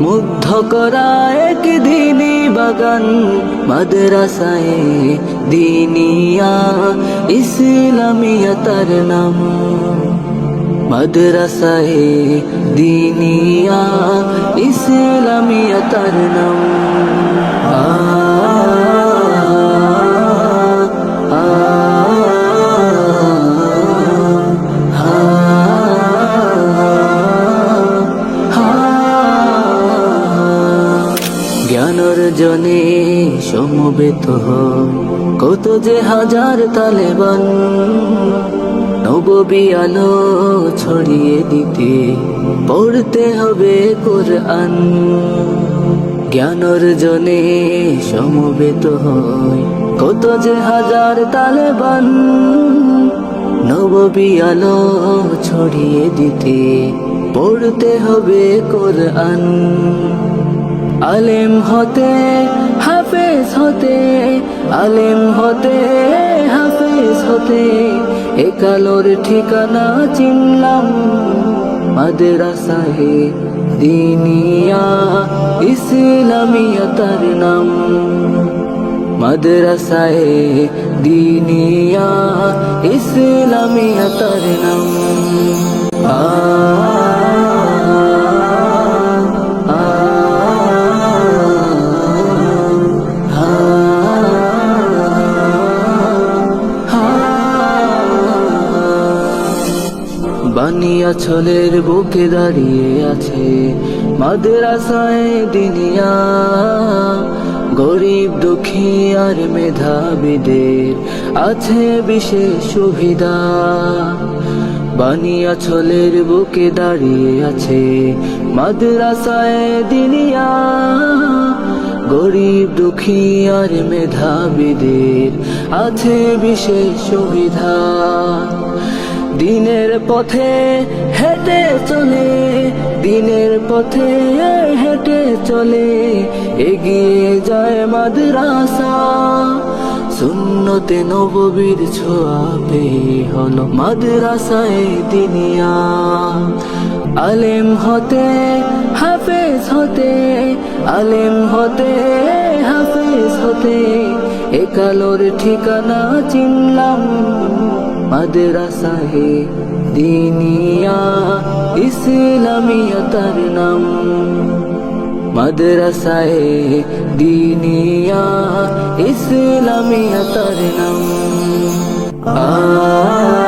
মুগ্ধ করা এক দিনী বাগান মাদ্রাসায় দিনিয়া ইসলামিয়া তার নাম। মাদ্রাসায় দিনিয়া ইসলামিয়া নাম। আ, জ্ঞানর জনে সমবেত কত যে হাজার তালেবান নববী আলো ছড়িয়ে দিতে পড়তে হবে কোরআন। জ্ঞানর জনে সমবেত কত যে হাজার তালেবান নববী আলো ছড়িয়ে দিতে পড়তে হবে কোরআন। আলেম হতে, হাফেজ হতে, আলেম হতে, হাফেজ হতে। একালোর ঠিকানা চিনলাম মাদ্রাসাহে দিনিয়া, ইসলামিয়া তার নাম। মাদ্রাসায় দিনিয়া, ইসলামিয়া তার নাম। বানিয়া ছলের বুকে দাঁড়িয়ে আছে মাদ্রাসায় দিনিয়া। গরিব, দুঃখী আর মেধাবীদের আছে বিশেষ সুবিধা। বানিয়া ছলের বুকে দাঁড়িয়ে আছে মাদ্রাসায় দিনিয়া। গরিব, দুঃখী আর মেধাবীদের আছে বিশেষ সুবিধা। দিনের পথে হেঁটে চলে, দিনের পথে হেঁটে চলে, এগিয়ে যায় মাদ্রাসা। সুন্নতে নববীর ছোঁয়া পেয়ে হলো মাদ্রাসায় দিনিয়া। আলেম হতে, হাফেজ হতে, আলেম হতে একালোর ঠিকানা চিনলাম মাদ্রাসাহে দিনিয়া ইসলামিয়া তার নাম। মাদ্রাসায় দিনিয়া ইসলামিয়া তার নাম। আ